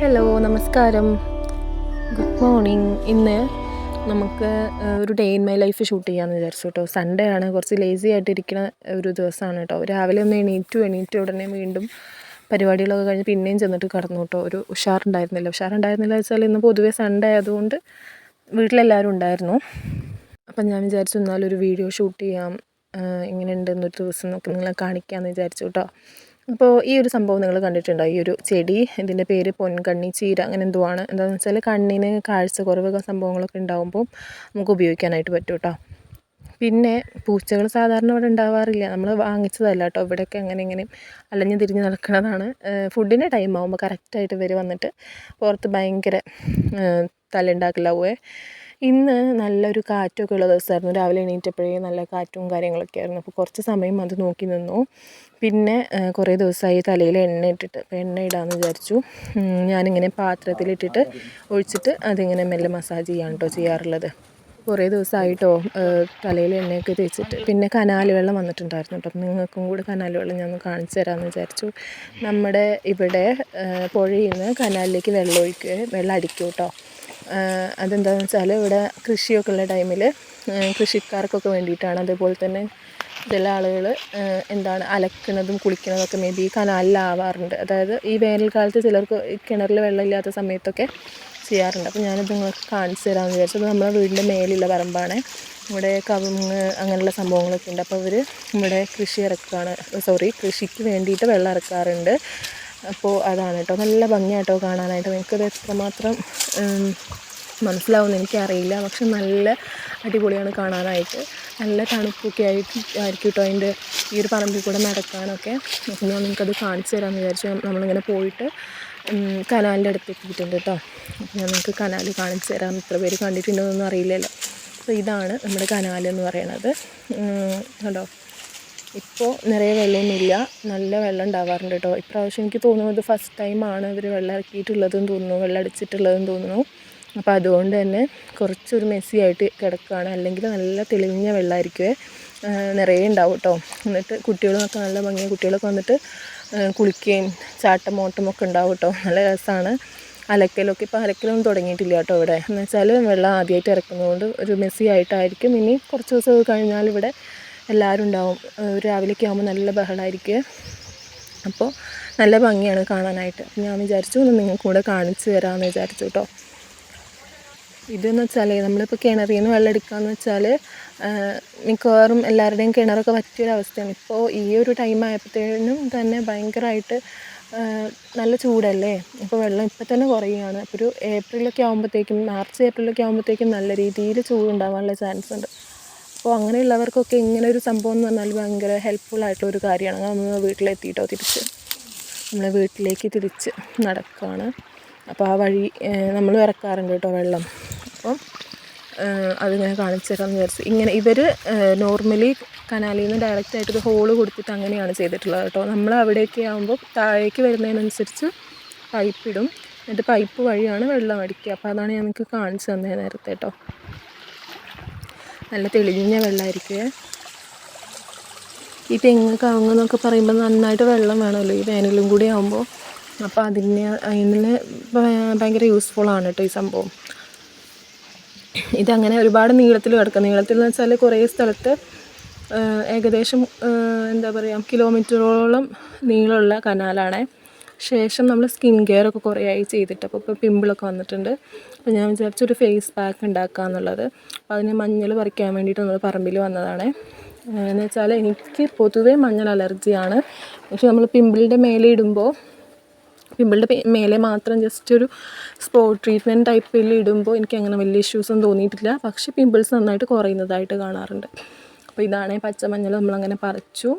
Hello നമസ്കാരം. Good morning ഇന്ന് നമുക്ക് ഒരു day in my life shoot ചെയ്യാമെന്ന് വിചാരിച്ചു കേട്ടോ സൺഡേ ആണ്. കുറച്ച് ലേസി ആയിട്ടിരിക്കുന്ന ഒരു ദിവസമാണ് കേട്ടോ രാവിലെ ഒന്ന് എണീറ്റു എണീറ്റ് ഉടനെ വീണ്ടും പരിപാടികളൊക്കെ കഴിഞ്ഞ് പിന്നെയും ചെന്നിട്ട് കടന്നു കേട്ടോ ഒരു ഉഷാറുണ്ടായിരുന്നില്ല. ഉഷാറുണ്ടായിരുന്നില്ല വെച്ചാൽ ഇന്ന് പൊതുവേ സൺഡേ ആയതുകൊണ്ട് വീട്ടിലെല്ലാവരും ഉണ്ടായിരുന്നു. അപ്പം ഞാൻ വിചാരിച്ചു എന്നാലും ഒരു വീഡിയോ ഷൂട്ട് ചെയ്യാം ഇങ്ങനെ ഉണ്ടെന്നൊരു ദിവസം നോക്കി നിങ്ങളെ കാണിക്കാമെന്ന് വിചാരിച്ചു കേട്ടോ അപ്പോൾ ഈ ഒരു സംഭവം നിങ്ങൾ കണ്ടിട്ടുണ്ടോ? ഈ ഒരു ചെടി ഇതിന്റെ പേര് പൊൻകണ്ണി ചീര അങ്ങനെ എന്തോ ആണ്. എന്താണെന്ന് വെച്ചാൽ കണ്ണിന് കാഴ്ച കുറവ് സംഭവങ്ങളൊക്കെ ഉണ്ടാകുമ്പോൾ നമുക്ക് ഉപയോഗിക്കാനായിട്ട് പറ്റും കേട്ടോ പിന്നെ പൂച്ചകൾ സാധാരണ ഇവിടെ ഉണ്ടാവാറില്ല. നമ്മൾ വാങ്ങിച്ചതല്ല കേട്ടോ ഇവിടെയൊക്കെ അങ്ങനെ ഇങ്ങനെ അലഞ്ഞു തിരിഞ്ഞ് നടക്കുന്നതാണ് ഫുഡിന്റെ ടൈം ആകുമ്പോൾ കറക്റ്റായിട്ട് ഇവർ വന്നിട്ട് പുറത്ത് ഭയങ്കര തല്ലുണ്ടാക്കലാവേ ഇന്ന് നല്ലൊരു കാറ്റൊക്കെ ഉള്ള ദിവസമായിരുന്നു. രാവിലെ എണീറ്റപ്പോഴേ നല്ല കാറ്റും കാര്യങ്ങളൊക്കെ ആയിരുന്നു. അപ്പോൾ കുറച്ച് സമയം അത് നോക്കി നിന്നു. പിന്നെ കുറേ ദിവസമായി തലയിൽ എണ്ണ ഇട്ടിട്ട് അപ്പോൾ എണ്ണ ഇടാമെന്ന് വിചാരിച്ചു. ഞാനിങ്ങനെ പാത്രത്തിലിട്ടിട്ട് ഒഴിച്ചിട്ട് അതിങ്ങനെ മെല്ലെ മസാജ് ചെയ്യാൻ കേട്ടോ ചെയ്യാറുള്ളത്. കുറേ ദിവസമായിട്ടോ തലയിൽ എണ്ണയൊക്കെ തേച്ചിട്ട്. പിന്നെ കനാൽ വെള്ളം വന്നിട്ടുണ്ടായിരുന്നു കേട്ടോ നിങ്ങൾക്കും കൂടെ കനാൽ വെള്ളം ഞാൻ കാണിച്ചു തരാമെന്ന് വിചാരിച്ചു. നമ്മുടെ ഇവിടെ പുഴയിൽ നിന്ന് കനാലിലേക്ക് വെള്ളം ഒഴിക്കുക വെള്ളം അടിക്കും കേട്ടോ അതെന്താണെന്ന് വെച്ചാൽ ഇവിടെ കൃഷിയൊക്കെ ഉള്ള ടൈമിൽ കൃഷിക്കാർക്കൊക്കെ വേണ്ടിയിട്ടാണ്. അതേപോലെ തന്നെ ചില ആളുകൾ എന്താണ് അലക്കുന്നതും കുളിക്കുന്നതൊക്കെ മേ ബി കനാലിലാവാറുണ്ട്. അതായത് ഈ വേനൽക്കാലത്ത് ചിലർക്ക് കിണറിൽ വെള്ളമില്ലാത്ത സമയത്തൊക്കെ ചെയ്യാറുണ്ട്. അപ്പോൾ ഞാനിത് നിങ്ങൾക്ക് കാണിച്ചു തരാമെന്ന് വിചാരിച്ചു അപ്പോൾ നമ്മുടെ വീടിന്റെ മേലുള്ള പറമ്പാണ്. ഇവിടെ കവുങ്ങ് അങ്ങനെയുള്ള സംഭവങ്ങളൊക്കെ ഉണ്ട്. അപ്പോൾ അവർ ഇവിടെ കൃഷി ഇറക്കുകയാണ് സോറി കൃഷിക്ക് വേണ്ടിയിട്ട് വെള്ളം ഇറക്കാറുണ്ട്. അപ്പോൾ അതാണ് കേട്ടോ. നല്ല ഭംഗിയാട്ടോ കാണാനായിട്ട്. നിങ്ങൾക്കത് എത്രമാത്രം മനസ്സിലാവുമെന്ന് എനിക്കറിയില്ല. പക്ഷെ നല്ല അടിപൊളിയാണ് കാണാനായിട്ട്. നല്ല തണുപ്പൊക്കെ ആയിട്ട് ആയിരിക്കും കേട്ടോ അതിന്റെ ഈ ഒരു പറമ്പിൽ കൂടെ നടക്കാനൊക്കെ. അപ്പോൾ ഞാൻ നിങ്ങൾക്കത് കാണിച്ചു തരാമെന്ന് വിചാരിച്ചു നമ്മളിങ്ങനെ പോയിട്ട് കനാലിന്റെ അടുത്ത് എത്തിയിട്ടുണ്ട് കേട്ടോ. അപ്പം ഞാൻ നിങ്ങൾക്ക് കനാൽ കാണിച്ചു തരാം. ഇത്ര പേര് കണ്ടിട്ടുണ്ടോ എന്നൊന്നും അറിയില്ലല്ലോ. അപ്പോൾ ഇതാണ് നമ്മുടെ കനാൽ എന്ന് പറയുന്നത് കേട്ടോ ഇപ്പോൾ നിറയെ വെള്ളമൊന്നുമില്ല. നല്ല വെള്ളം ഉണ്ടാവാറുണ്ട് കേട്ടോ ഇപ്രാവശ്യം എനിക്ക് തോന്നുന്നു ഇത് ഫസ്റ്റ് ടൈമാണ് ഇവർ വെള്ളം ഇറക്കിയിട്ടുള്ളതെന്ന് തോന്നുന്നു വെള്ളം അടിച്ചിട്ടുള്ളതെന്ന് തോന്നുന്നു. അപ്പോൾ അതുകൊണ്ട് തന്നെ കുറച്ചൊരു മെസ്സി ആയിട്ട് കിടക്കുകയാണ് അല്ലെങ്കിൽ നല്ല തെളിഞ്ഞ വെള്ളമായിരിക്കുമേ നിറയെ ഉണ്ടാവും കേട്ടോ എന്നിട്ട് കുട്ടികളൊക്കെ നല്ല ഭംഗിയാണ് കുട്ടികളൊക്കെ വന്നിട്ട് കുളിക്കുകയും ചാട്ടം ഓട്ടം ഒക്കെ ഉണ്ടാവും കേട്ടോ നല്ല രസമാണ് അലക്കലൊക്കെ ഇപ്പോൾ അലക്കലൊന്നും തുടങ്ങിയിട്ടില്ല കേട്ടോ ഇവിടെ. എന്ന് വെച്ചാൽ വെള്ളം ആദ്യമായിട്ട് ഇറക്കുന്നതുകൊണ്ട് ഒരു മെസ്സി ആയിട്ടായിരിക്കും. ഇനി കുറച്ച് ദിവസം കഴിഞ്ഞാൽ ഇവിടെ എല്ലാവരും ഉണ്ടാവും. ഒരു രാവിലെയൊക്കെ ആകുമ്പോൾ നല്ല ബഹളമായിരിക്കും അപ്പോൾ നല്ല ഭംഗിയാണ് കാണാനായിട്ട്. ഞാൻ വിചാരിച്ചു ഒന്ന് നിങ്ങൾക്ക് കൂടെ കാണിച്ചു തരാമെന്ന് വിചാരിച്ചു കേട്ടോ ഇതെന്ന് വെച്ചാൽ നമ്മളിപ്പോൾ കിണറിൽ നിന്ന് വെള്ളം എടുക്കാമെന്ന് വെച്ചാൽ മിക്കവാറും എല്ലാവരുടെയും കിണറൊക്കെ പറ്റിയൊരവസ്ഥയാണ്. ഇപ്പോൾ ഈ ഒരു ടൈം ആയപ്പോഴത്തേനും തന്നെ ഭയങ്കരമായിട്ട് നല്ല ചൂടല്ലേ? ഇപ്പോൾ വെള്ളം ഇപ്പം തന്നെ കുറയുകയാണ്. അപ്പോൾ ഒരു ഏപ്രിലൊക്കെ ആകുമ്പോഴത്തേക്കും മാർച്ച് ഏപ്രിലൊക്കെ ആകുമ്പോഴത്തേക്കും നല്ല രീതിയിൽ ചൂടുണ്ടാവാനുള്ള ചാൻസ് ഉണ്ട് അപ്പോൾ അങ്ങനെയുള്ളവർക്കൊക്കെ ഇങ്ങനെ ഒരു സംഭവം എന്ന് പറഞ്ഞാൽ ഭയങ്കര ഹെൽപ്ഫുൾ ആയിട്ടുള്ള ഒരു കാര്യമാണ്. നമ്മൾ വീട്ടിലെത്തിയിട്ടോ തിരിച്ച്. നമ്മളെ വീട്ടിലേക്ക് തിരിച്ച് നടക്കുകയാണ് അപ്പോൾ ആ വഴി നമ്മൾ ഇറക്കാറുണ്ട് കേട്ടോ വെള്ളം. അപ്പം അതിങ്ങനെ കാണിച്ചു തരാമെന്ന് വിചാരിച്ചു. ഇങ്ങനെ ഇവർ നോർമലി കനാലിൽ നിന്ന് ഡയറക്റ്റ് ആയിട്ട് ഒരു ഹോൾ കൊടുത്തിട്ട് അങ്ങനെയാണ് ചെയ്തിട്ടുള്ളത് കേട്ടോ. നമ്മൾ അവിടെയൊക്കെ ആകുമ്പോൾ താഴേക്ക് വരുന്നതിനനുസരിച്ച് പൈപ്പിടും എന്നിട്ട് പൈപ്പ് വഴിയാണ് വെള്ളം അടിക്കുക. അപ്പോൾ അതാണ് ഞാൻ നിങ്ങൾക്ക് കാണിച്ചു തന്നത് നേരത്തെ കേട്ടോ. നല്ല തെളിഞ്ഞ വെള്ളമായിരിക്കുമേ ഈ തെങ്ങ് കവുങ്ങ് എന്നൊക്കെ പറയുമ്പോൾ നന്നായിട്ട് വെള്ളം വേണമല്ലോ ഈ വേനലും കൂടി ആകുമ്പോൾ അപ്പോൾ അതിന് അതിന് ഭയങ്കര ആണ് കേട്ടോ ഈ സംഭവം. ഇതങ്ങനെ ഒരുപാട് നീളത്തിൽ കിടക്കും. നീളത്തിൽ എന്ന് വെച്ചാൽ കുറേ സ്ഥലത്ത് ഏകദേശം എന്താ പറയുക കിലോമീറ്ററോളം നീളമുള്ള കനാലാണ്. ശേഷം നമ്മൾ സ്കിൻ കെയർ ഒക്കെ കുറേ ആയി ചെയ്തിട്ട് അപ്പോൾ ഇപ്പോൾ പിമ്പിളൊക്കെ വന്നിട്ടുണ്ട്. അപ്പോൾ ഞാൻ വിചാരിച്ചൊരു ഫേസ് പാക്ക് ഉണ്ടാക്കുക എന്നുള്ളത്. അപ്പോൾ അതിന് മഞ്ഞൾ പറിക്കാൻ വേണ്ടിയിട്ട് നമ്മൾ പറമ്പിൽ വന്നതാണ്. എന്ന് വെച്ചാൽ എനിക്ക് പൊതുവേ മഞ്ഞൾ അലർജിയാണ്. പക്ഷെ നമ്മൾ പിമ്പിളിന്റെ മേലെ ഇടുമ്പോൾ പിമ്പിളിന്റെ പേ- മേലെ മാത്രം ജസ്റ്റ് ഒരു സ്പോട്ട് ട്രീറ്റ്മെന്റ് ടൈപ്പിൽ ഇടുമ്പോൾ എനിക്ക് അങ്ങനെ വലിയ ഇഷ്യൂസൊന്നും തോന്നിയിട്ടില്ല. പക്ഷേ പിമ്പിൾസ് നന്നായിട്ട് കുറയുന്നതായിട്ട് കാണാറുണ്ട്. അപ്പോൾ ഇതാണ് പച്ചമഞ്ഞൾ നമ്മളങ്ങനെ പറിച്ചു.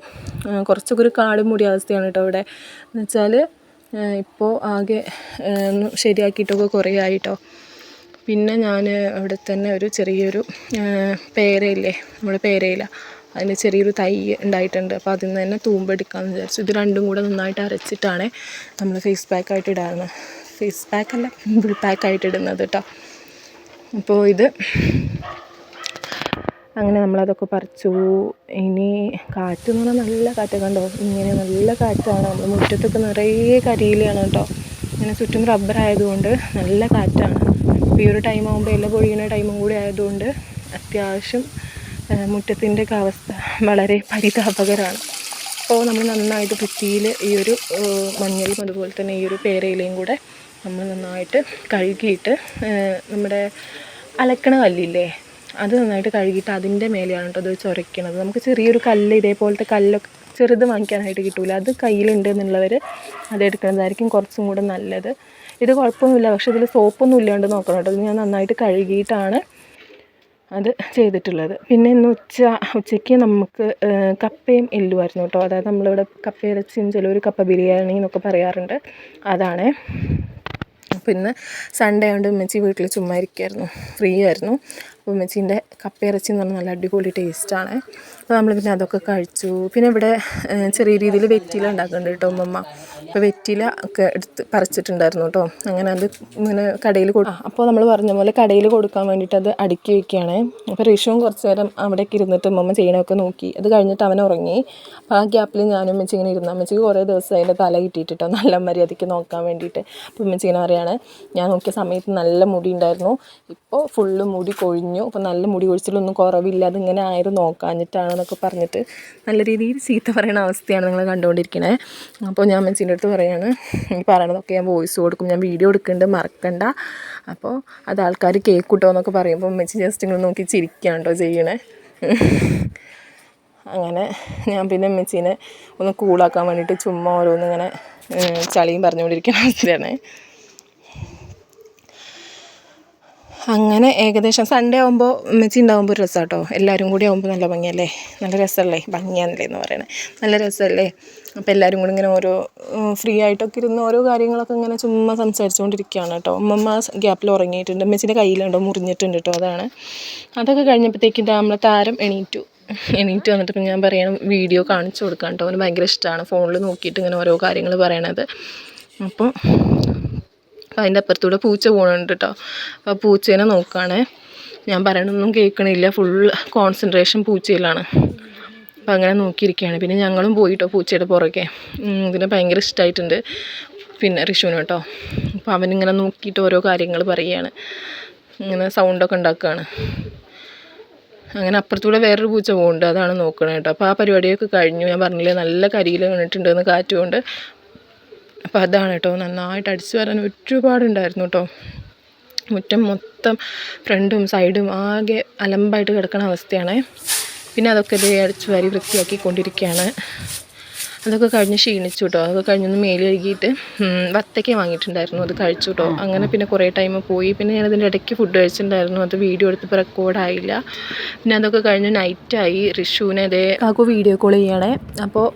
കുറച്ചൊക്കെ ഒരു കാട് മൂടിയ അവസ്ഥയാണ് കേട്ടോ ഇവിടെ. എന്ന് വെച്ചാൽ ഇപ്പോൾ ആകെ ശരിയാക്കിയിട്ടൊക്കെ കുറേ ആയിട്ടോ. പിന്നെ ഞാൻ അവിടെ തന്നെ ഒരു ചെറിയൊരു പേരയില്ലേ നമ്മുടെ പേരയില. അതിന് ചെറിയൊരു തൈ ഉണ്ടായിട്ടുണ്ട്. അപ്പോൾ അതിൽ നിന്ന് തന്നെ തൂമ്പെടുക്കാമെന്ന് വിചാരിച്ചു. ഇത് രണ്ടും കൂടെ നന്നായിട്ട് അരച്ചിട്ടാണ് നമ്മൾ ഫേസ് പാക്കായിട്ട് ഇടാറുന്നത് ഫേസ് പാക്കല്ല പിമ്പിൾ പാക്കായിട്ട് ഇടുന്നത് കേട്ടോ അപ്പോൾ ഇത് അങ്ങനെ നമ്മളതൊക്കെ പറിച്ചു. ഇനി കാറ്റ് എന്ന് പറഞ്ഞാൽ നല്ല കാറ്റ് കണ്ടോ? ഇങ്ങനെ നല്ല കാറ്റാണ്. നമ്മൾ മുറ്റത്തൊക്കെ നിറയെ കരിയിലയാണ് കേട്ടോ. ഇങ്ങനെ ചുറ്റും റബ്ബർ ആയതുകൊണ്ട് നല്ല കാറ്റാണ്. ഈ ഒരു ടൈം ആകുമ്പോൾ ഇല പൊഴിയുന്ന ടൈമും കൂടി ആയതുകൊണ്ട് അത്യാവശ്യം മുറ്റത്തിന്റെ ഒക്കെ അവസ്ഥ വളരെ പരിതാപകരമാണ്. അപ്പോൾ നമ്മൾ നന്നായിട്ട് ഭിത്തിയിൽ ഈ ഒരു മഞ്ഞളും അതുപോലെ തന്നെ ഈ ഒരു പേരയിലയും കൂടെ നമ്മൾ നന്നായിട്ട് കഴുകിയിട്ട് നമ്മുടെ അലക്കണ കല്ലില്ലേ? അത് നന്നായിട്ട് കഴുകിയിട്ട് അതിന്റെ മേലെയാണ് കേട്ടോ അത് ചുരയ്ക്കണത് നമുക്ക് ചെറിയൊരു കല്ല് ഇതേപോലത്തെ കല്ലൊക്കെ ചെറുത് വാങ്ങിക്കാനായിട്ട് കിട്ടില്ല അത് കയ്യിലുണ്ട് എന്നുള്ളവർ അത് എടുക്കുന്നതായിരിക്കും കുറച്ചും കൂടെ നല്ലത്. ഇത് കുഴപ്പമൊന്നുമില്ല പക്ഷേ ഇതിൽ സോപ്പൊന്നും ഇല്ലാണ്ട് നോക്കണം കേട്ടോ. ഞാൻ നന്നായിട്ട് കഴുകിയിട്ടാണ് അത് ചെയ്തിട്ടുള്ളത്. പിന്നെ ഇന്ന് ഉച്ച ഉച്ചയ്ക്ക് നമുക്ക് കപ്പയും എല്ലുമായിരുന്നു കേട്ടോ. അതായത് നമ്മളിവിടെ കപ്പ ഇറച്ചിയും ഒരു കപ്പ ബിരിയാണി എന്നൊക്കെ പറയാറുണ്ട്. അതാണ്. പിന്നെ സൺഡേ ആയതുകൊണ്ട് ഉമ്മച്ചി വീട്ടിൽ ചുമ്മാ ഇരിക്കുമായിരുന്നു ഫ്രീ ആയിരുന്നു. ഉമ്മച്ചീന്റെ കപ്പയിറച്ചി എന്ന് പറഞ്ഞാൽ നല്ല അടിപൊളി ടേസ്റ്റാണ്. അപ്പോൾ നമ്മൾ പിന്നെ അതൊക്കെ കഴിച്ചു. പിന്നെ ഇവിടെ ചെറിയ രീതിയിൽ വെറ്റില ഉണ്ടാക്കുന്നുണ്ട് കേട്ടോ ഉമ്മമ്മ. അപ്പോൾ വെറ്റില ഒക്കെ എടുത്ത് പറിച്ചിട്ടുണ്ടായിരുന്നു കേട്ടോ. അങ്ങനെ അത് ഇങ്ങനെ കടയിൽ കൊടുക്കും അപ്പോൾ നമ്മൾ പറഞ്ഞ പോലെ കടയിൽ കൊടുക്കാൻ വേണ്ടിയിട്ട് അത് അടുക്കി വയ്ക്കുകയാണ് അപ്പോൾ ഋഷുവും കുറച്ച് നേരം അവിടേക്ക് ഇരുന്നിട്ട് ഉമ്മമ്മ ചെയ്യണമൊക്കെ നോക്കി. അത് കഴിഞ്ഞിട്ട് അവൻ ഉറങ്ങി. അപ്പോൾ ആ ഗ്യാപ്പിൽ ഞാനും ഉമ്മച്ചി ഇങ്ങനെ ഇരുന്നു അമ്മച്ചിക്ക് കുറേ ദിവസം അതിന്റെ തല കിട്ടിയിട്ടോ നല്ല മര്യാദയ്ക്ക് നോക്കാൻ വേണ്ടിയിട്ട്. അപ്പോൾ ഉമ്മച്ചി ഇങ്ങനെ പറയാണ് ഞാൻ നോക്കിയ സമയത്ത് നല്ല മുടി ഉണ്ടായിരുന്നു. ഇപ്പോൾ ഫുള്ള് മുടി കൊഴിഞ്ഞു അപ്പോൾ നല്ല മുടി കൊഴിച്ചിലൊന്നും കുറവില്ല അതിങ്ങനെ ആയത് നോക്കാഞ്ഞിട്ടാണെന്നൊക്കെ പറഞ്ഞിട്ട് നല്ല രീതിയിൽ ചീത്ത പറയുന്ന അവസ്ഥയാണ് നിങ്ങൾ കണ്ടുകൊണ്ടിരിക്കണേ അപ്പോൾ ഞാൻ മനസ്സിന്റെ അടുത്ത് പറയാണ് ഈ പറയണതൊക്കെ ഞാൻ വോയിസ് കൊടുക്കും. ഞാൻ വീഡിയോ എടുക്കുന്നുണ്ട് മറക്കണ്ട. അപ്പോൾ അത് ആൾക്കാർ കേൾക്കൂട്ടോ എന്നൊക്കെ പറയുമ്പോൾ മെച്ചി ജസ്റ്റ് ഇങ്ങനെ നോക്കി ചിരിക്കാണ്ടോ ചെയ്യണേ. അങ്ങനെ ഞാൻ പിന്നെ മെച്ചിനെ ഒന്ന് കൂളാക്കാൻ വേണ്ടിയിട്ട് ചുമ്മാ ഓരോന്നിങ്ങനെ ചളിയും പറഞ്ഞുകൊണ്ടിരിക്കുന്ന അവസ്ഥയാണ് അങ്ങനെ ഏകദേശം സൺഡേ ആകുമ്പോൾ മെച്ചി ഉണ്ടാകുമ്പോൾ ഒരു രസമാണ് കേട്ടോ എല്ലാവരും കൂടി ആകുമ്പോൾ നല്ല ഭംഗിയല്ലേ? നല്ല രസമല്ലേ ഭംഗിയാണല്ലേ എന്ന് പറയണേ. നല്ല രസമല്ലേ അപ്പോൾ എല്ലാവരും കൂടി ഇങ്ങനെ ഓരോ ഫ്രീ ആയിട്ടൊക്കെ ഇരുന്ന് ഓരോ കാര്യങ്ങളൊക്കെ ഇങ്ങനെ ചുമ്മാ സംസാരിച്ചുകൊണ്ടിരിക്കുകയാണ് കേട്ടോ. ഉമ്മമ്മ ഗ്യാപ്പിൽ ഉറങ്ങിയിട്ടുണ്ട്. ഉമ്മച്ചിന്റെ കയ്യിലുണ്ടോ? മുറിഞ്ഞിട്ടുണ്ട് കേട്ടോ. അതാണ്. അതൊക്കെ കഴിഞ്ഞപ്പോഴത്തേക്കും നമ്മളെ താരം എണീറ്റു. എണീറ്റ് വന്നിട്ട് ഇപ്പം ഞാൻ പറയണം വീഡിയോ കാണിച്ചു കൊടുക്കാം കേട്ടോ. അവന് ഭയങ്കര ഇഷ്ടമാണ് ഫോണിൽ നോക്കിയിട്ട് ഇങ്ങനെ ഓരോ കാര്യങ്ങൾ പറയണത്. അപ്പോൾ അതിന്റെ അപ്പുറത്തൂടെ പൂച്ച പോകുന്നുണ്ട് കേട്ടോ അപ്പോൾ പൂച്ചേനെ നോക്കുകയാണേ ഞാൻ പറയണൊന്നും കേൾക്കണില്ല. ഫുൾ കോൺസെൻട്രേഷൻ പൂച്ചയിലാണ്. അപ്പം അങ്ങനെ നോക്കിയിരിക്കുകയാണ് പിന്നെ ഞങ്ങളും പോയി പോയിട്ടോ പൂച്ചയുടെ പുറകെ. ഇതിന് ഭയങ്കര ഇഷ്ടമായിട്ടുണ്ട് പിന്നെ ഋഷുവിന് കേട്ടോ അപ്പോൾ അവനിങ്ങനെ നോക്കിയിട്ട് ഓരോ കാര്യങ്ങൾ പറയുകയാണ് ഇങ്ങനെ സൗണ്ടൊക്കെ ഉണ്ടാക്കുകയാണ് അങ്ങനെ അപ്പുറത്തൂടെ വേറൊരു പൂച്ച പോകുന്നുണ്ട് അതാണ് നോക്കണേ കേട്ടോ അപ്പോൾ ആ പരിപാടിയൊക്കെ കഴിഞ്ഞു. ഞാൻ പറഞ്ഞില്ലേ നല്ല കരിയിൽ വീണിട്ടുണ്ടെന്ന് കാറ്റുകൊണ്ട്. അപ്പോൾ അതാണ് കേട്ടോ. നന്നായിട്ട് അടിച്ചു വരാൻ ഒരുപാടുണ്ടായിരുന്നു കേട്ടോ. മുറ്റം മൊത്തം ഫ്രണ്ടും സൈഡും ആകെ അലമ്പായിട്ട് കിടക്കുന്ന അവസ്ഥയാണ്. പിന്നെ അതൊക്കെ ഇതേ അടിച്ചു വാരി വൃത്തിയാക്കിക്കൊണ്ടിരിക്കുകയാണ്. അതൊക്കെ കഴിഞ്ഞ് ക്ഷീണിച്ചു കേട്ടോ അതൊക്കെ കഴിഞ്ഞൊന്ന് മേൽ കഴുകിയിട്ട് വത്തയ്ക്ക വാങ്ങിയിട്ടുണ്ടായിരുന്നു. അത് കഴിച്ചു കേട്ടോ അങ്ങനെ പിന്നെ കുറേ ടൈം പോയി. പിന്നെ ഞാൻ അതിന്റെ ഇടയ്ക്ക് ഫുഡ് കഴിച്ചിട്ടുണ്ടായിരുന്നു. അത് വീഡിയോ എടുത്തപ്പോൾ റെക്കോർഡായില്ല പിന്നെ അതൊക്കെ കഴിഞ്ഞ് നൈറ്റായി റിഷുവിനെ അതേ കാക്കു വീഡിയോ കോൾ ചെയ്യണേ. അപ്പോൾ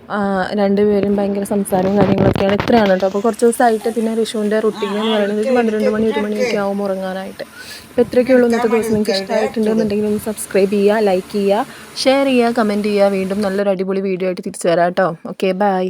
രണ്ടുപേരും ഭയങ്കര സംസാരവും കാര്യങ്ങളൊക്കെയാണ് ഇത്രയാണ് കേട്ടോ. അപ്പോൾ കുറച്ച് ദിവസമായിട്ട് പിന്നെ റിഷുവിന്റെ റുട്ടീൻ എന്ന് പറയുന്നത് പന്ത്രണ്ട് മണി ഒരു മണിയൊക്കെ ആവും ഉറങ്ങാനായിട്ട്. അപ്പോൾ ഇത്രയൊക്കെ ഉള്ളൂ ഇന്നത്തെ ദിവസം. നിങ്ങൾക്ക് ഇഷ്ടമായിട്ടുണ്ടെന്നുണ്ടെങ്കിൽ ഒന്ന് സബ്സ്ക്രൈബ് ചെയ്യുക ലൈക്ക് ചെയ്യുക ഷെയർ ചെയ്യുക കമന്റ് ചെയ്യുക. വീണ്ടും നല്ലൊരു അടിപൊളി വീഡിയോ ആയിട്ട് തിരിച്ചു വരാം കേട്ടോ. Okay bye